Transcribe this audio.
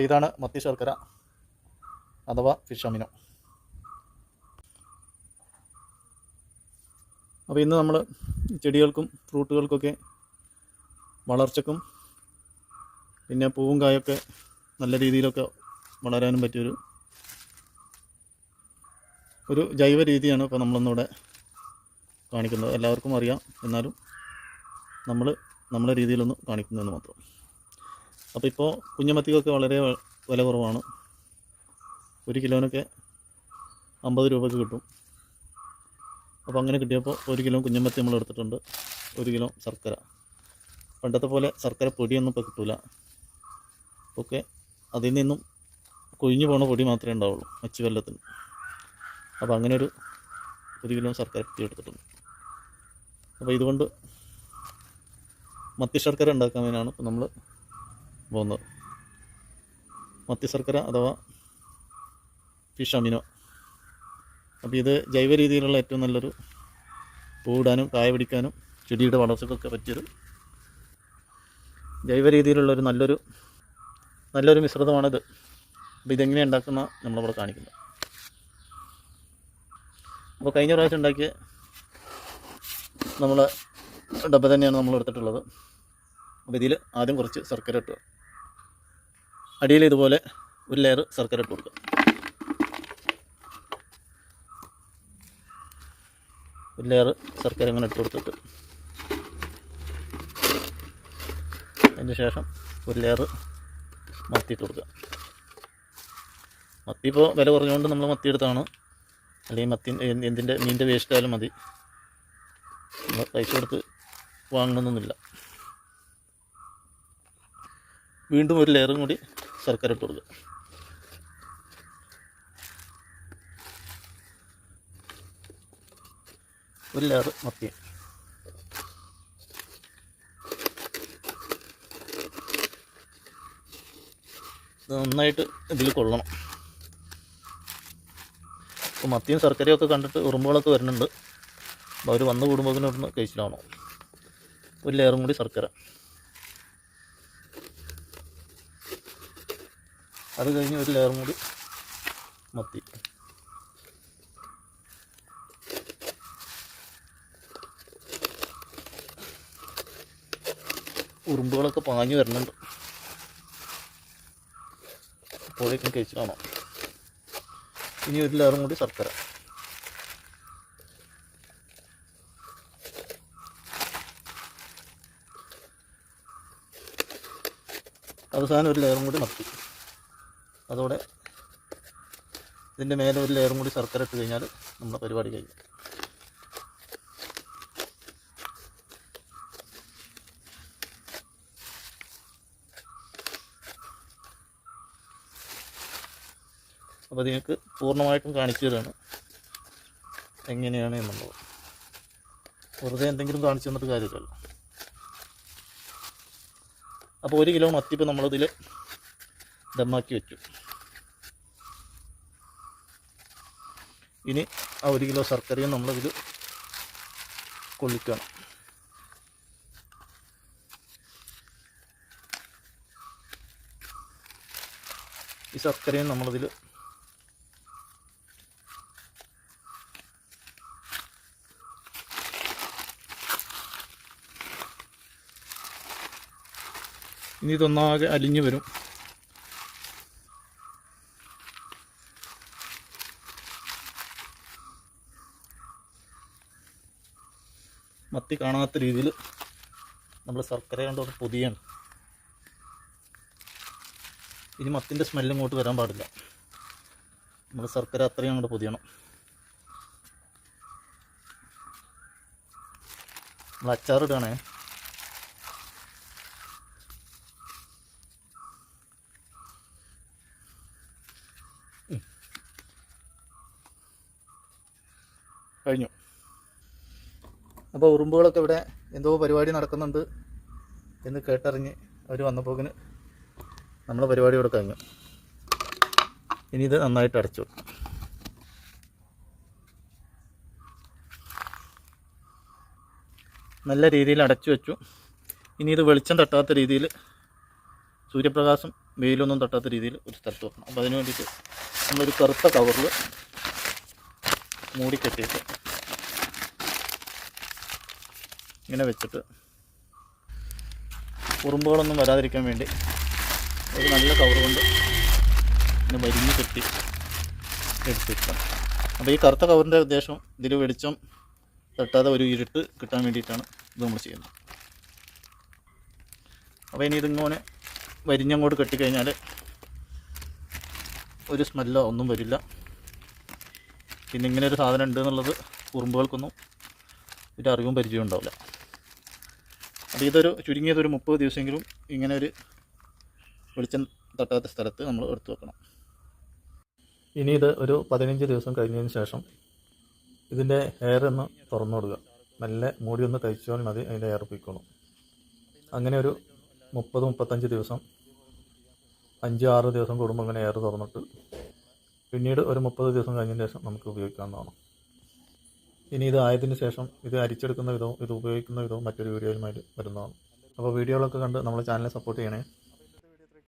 അപ്പോൾ ഇതാണ് മത്തി ശർക്കര അഥവാ ഫിഷ് അമിനോ അപ്പോൾ ഇന്ന് നമ്മൾ ചെടികൾക്കും ഫ്രൂട്ടുകൾക്കൊക്കെ വളർച്ചക്കും പിന്നെ പൂവും കായൊക്കെ നല്ല രീതിയിലൊക്കെ വളരാനും പറ്റിയൊരു ഒരു ജൈവ രീതിയാണ് ഇപ്പോൾ നമ്മളിന്നിവിടെ കാണിക്കുന്നത്. എല്ലാവർക്കും അറിയാം. എന്നാലും നമ്മൾ നമ്മുടെ രീതിയിലൊന്ന് കാണിക്കുന്നതെന്ന് മാത്രം. അപ്പോൾ ഇപ്പോൾ കുഞ്ഞമത്തിക്കൊക്കെ വളരെ വില കുറവാണ്. ഒരു കിലോനൊക്കെ അമ്പത് രൂപയ്ക്ക് കിട്ടും. അപ്പോൾ അങ്ങനെ കിട്ടിയപ്പോൾ ഒരു കിലോ കുഞ്ഞമത്തി നമ്മൾ എടുത്തിട്ടുണ്ട്. ഒരു കിലോ ശർക്കര. പണ്ടത്തെ പോലെ ശർക്കര പൊടിയൊന്നും ഇപ്പോൾ കിട്ടില്ല ഒക്കെ അതിൽ നിന്നും കൊഴിഞ്ഞു പോണ പൊടി മാത്രമേ ഉണ്ടാവുള്ളൂ മച്ചു വെള്ളത്തിന്. അപ്പോൾ അങ്ങനെ ഒരു ഒരു കിലോ ശർക്കര പൊടി എടുത്തിട്ടുണ്ട്. അപ്പോൾ ഇതുകൊണ്ട് മത്തി ശർക്കര ഉണ്ടാക്കാൻ വേണ്ടിയാണ് ഇപ്പോൾ നമ്മൾ പോകുന്നത് മത്യശർക്കര അഥവാ ഫിഷ് അമിനോ അപ്പോൾ ഇത് ജൈവ രീതിയിലുള്ള ഏറ്റവും നല്ലൊരു പൂവിടാനും കായ പിടിക്കാനും ചെടിയുടെ വളർച്ചയ്ക്കൊക്കെ പറ്റിയൊരു ജൈവ രീതിയിലുള്ളൊരു നല്ലൊരു നല്ലൊരു മിശ്രിതമാണിത്. അപ്പോൾ ഇതെങ്ങനെ ഉണ്ടാക്കുന്ന നമ്മളിവിടെ കാണിക്കുന്നത്. അപ്പോൾ കഴിഞ്ഞ പ്രാവശ്യം ഉണ്ടാക്കിയ നമ്മൾ ഡബ്ബ തന്നെയാണ് നമ്മൾ എടുത്തിട്ടുള്ളത് അപ്പോൾ ഇതിൽ ആദ്യം കുറച്ച് ശർക്കര ഇട്ട്. അടിയിൽ ഇതുപോലെ ഒരു ലെയർ ശർക്കര ഇട്ട് കൊടുക്കുക. ഒരു ലെയർ ശർക്കര ഇങ്ങനെ ഇട്ട് കൊടുത്തിട്ട് അതിന് ശേഷം ഒരു ലെയർ മത്തിയിട്ട് കൊടുക്കുക. മത്തി ഇപ്പോൾ വില കുറഞ്ഞുകൊണ്ട് നമ്മൾ മത്തി എടുത്താണ്. അല്ലെങ്കിൽ മത്തി എന്ത് എന്തിന്റെ മീനിന്റെ വേസ്റ്റ് ആയാലും മതി. നമ്മൾ പൈസ കൊടുത്ത് വാങ്ങണമെന്നൊന്നുമില്ല വീണ്ടും ഒരു ലെയറും കൂടി ശർക്കര ഇട്ട് ഒരു ലെയർ മത്തി. നന്നായിട്ട് ഇതിൽ കൊള്ളണം. ഇപ്പോൾ മത്തിയും ശർക്കരയും ഒക്കെ കണ്ടിട്ട് ഉറുമ്പുകളൊക്കെ വരുന്നുണ്ട്. അപ്പോൾ അവർ വന്ന് കൂടുമ്പോൾ ഇവിടുന്ന് കഴിച്ചിട്ടാണോ? ഒരു ലെയറും കൂടി ശർക്കര. അത് കഴിഞ്ഞ് ഒരു ലെയർ കൂടി മത്തി. ഉറുമ്പുകളൊക്കെ പാഞ്ഞു വരുന്നുണ്ട്. അപ്പോഴേക്കും കഴിച്ചിലാണോ ഇനി ഒരു ലെയറും കൂടി ശർക്കര. അവസാനം ഒരു ലെയറും കൂടി മത്തി. അതോടെ ഇതിന്റെ മേലെ ഒരു ലെയറും കൂടി ശർക്കര ഇട്ട് കഴിഞ്ഞാൽ നമ്മുടെ പരിപാടി കഴിയും. അപ്പോൾ നിങ്ങൾക്ക് പൂർണമായിട്ടും കാണിച്ചു തരാണ് എങ്ങനെയാണ് എന്നുള്ളത്. വെറുതെ എന്തെങ്കിലും കാണിച്ചു തന്നിട്ട് കാര്യമില്ലല്ലോ. അപ്പോൾ ഒരു കിലോ മത്തിപ്പോൾ നമ്മളിതിൽ ദമ്മാക്കി വെച്ചു. ഇനി ആ ഒരു കിലോ ശർക്കരയും നമ്മളിതിൽ കൊള്ളിക്കണം. ഈ ശർക്കരയും നമ്മളിതിൽ ഇനി ഇതൊന്നാകെ അലിഞ്ഞു വരും. മത്തി കാണാത്ത രീതിയിൽ നമ്മൾ ശർക്കര കൊണ്ട് പൊതിയാണ്. ഇനി മത്തിന്റെ സ്മെല്ല് ഇങ്ങോട്ട് വരാൻ പാടില്ല. നമ്മൾ ശർക്കര അത്രയും അങ്ങോട്ട് പൊതിയണം. നമ്മൾ അച്ചാറിടുകയാണേ കഴിഞ്ഞു. അപ്പോൾ ഉറുമ്പുകളൊക്കെ ഇവിടെ എന്തോ പരിപാടി നടക്കുന്നുണ്ട് എന്ന് കേട്ടറിഞ്ഞ് അവർ വന്നപ്പോക്കിന് നമ്മൾ പരിപാടി ഇവിടെ കഴിഞ്ഞു. ഇനി ഇത് നന്നായിട്ട് അടച്ചു. നല്ല രീതിയിൽ അടച്ചു വെച്ചു. ഇനി ഇത് വെളിച്ചം തട്ടാത്ത രീതിയിൽ സൂര്യപ്രകാശം വെയിലൊന്നും തട്ടാത്ത രീതിയിൽ ഒരു സ്ഥലത്ത് വെക്കണം. അപ്പോൾ അതിന് വേണ്ടിയിട്ട് നമ്മളൊരു കറുത്ത കവറിൽ മൂടി ഇങ്ങനെ വെച്ചിട്ട് ഉറുമ്പുകളൊന്നും വരാതിരിക്കാൻ വേണ്ടി ഒരു നല്ല കവർ കൊണ്ട് ഇങ്ങനെ വരിഞ്ഞ് കെട്ടി എടുത്ത് വെക്കണം അപ്പോൾ ഈ കറുത്ത കവറിന്റെ ഉദ്ദേശം ഇതിൽ വെളിച്ചം തട്ടാതെ ഒരു ഇരുട്ട് കിട്ടാൻ വേണ്ടിയിട്ടാണ് ഇത് നമ്മൾ ചെയ്യുന്നത്. അപ്പോൾ ഇനി ഇതിങ്ങനെ വരിഞ്ഞങ്ങോട്ട് കെട്ടിക്കഴിഞ്ഞാൽ ഒരു സ്മെല്ലോ ഒന്നും വരില്ല. പിന്നെ ഇങ്ങനെ ഒരു സാധനം ഉണ്ട് എന്നുള്ളത് കുറുമ്പുകൾക്കൊന്നും ഇതിന്റെ അറിവും പരിചയവും ഉണ്ടാവില്ല. അപ്പോൾ ഇതൊരു ചുരുങ്ങിയതൊരു മുപ്പത് ദിവസമെങ്കിലും ഇങ്ങനെ ഒരു വെളിച്ചം തട്ടാത്ത സ്ഥലത്ത് നമ്മൾ എടുത്തു വെക്കണം. ഇനി ഇത് ഒരു പതിനഞ്ച് ദിവസം കഴിഞ്ഞതിന് ശേഷം ഇതിന്റെ എയർ ഒന്ന് തുറന്നു കൊടുക്കുക. നല്ല മൂടി ഒന്ന് കഴിച്ചാൽ മതി അതിന്റെ എയർ പോയിക്കോളും. അങ്ങനെ ഒരു മുപ്പത് മുപ്പത്തഞ്ച് ദിവസം അഞ്ച് ആറ് ദിവസം കൂടുമ്പോൾ അങ്ങനെ എയർ തുറന്നിട്ട് പിന്നീട് ഒരു മുപ്പത് ദിവസം കഴിഞ്ഞതിന് ശേഷം നമുക്ക് ഉപയോഗിക്കാവുന്നതാണ്. ഇനി ഇത് ആയതിനു ശേഷം ഇത് അരിച്ചെടുക്കുന്ന വിധവും ഇത് ഉപയോഗിക്കുന്ന വിധവും മറ്റൊരു വീഡിയോയിലുമായിട്ട് വരുന്നതാണ്. അപ്പോൾ വീഡിയോകളൊക്കെ കണ്ട് നമ്മൾ ചാനലിനെ സപ്പോർട്ട് ചെയ്യണേ.